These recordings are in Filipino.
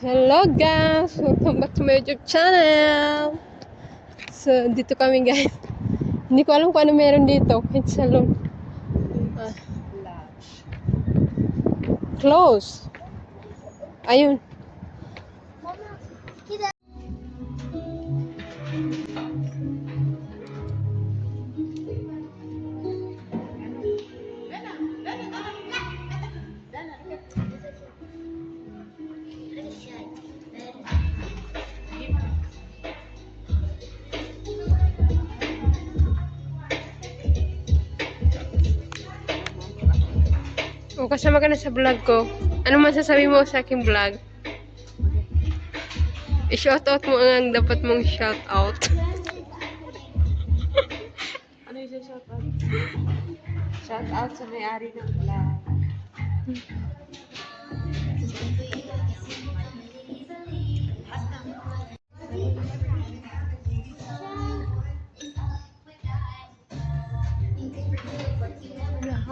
Hello guys! Welcome back to my YouTube channel! So, dito kami guys. Hindi ko alam kung ano meron dito. Kahit salon. Ah, close. Ayun. O, kasama ka na sa vlog ko. Ano masasabi mo sa aking vlog? I-shoutout mo ang dapat mong shoutout. Ano yung shout out? Shout out sa may-ari ng vlog.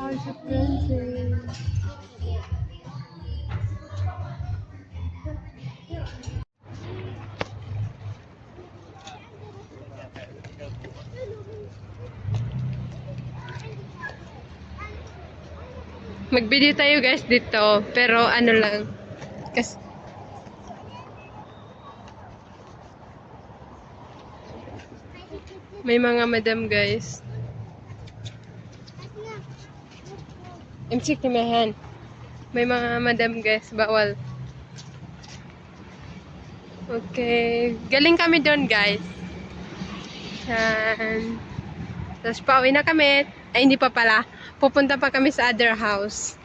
House of Princess. Mag-video tayo guys dito, pero ano lang. Kasi may mga madam guys. Imsik ni Mehan. May mga madam guys, bawal. Okay. Galing kami doon guys. Yan. Tapos pauwi na kami. Ay, hindi pa pala. Pupunta pa kami sa other house.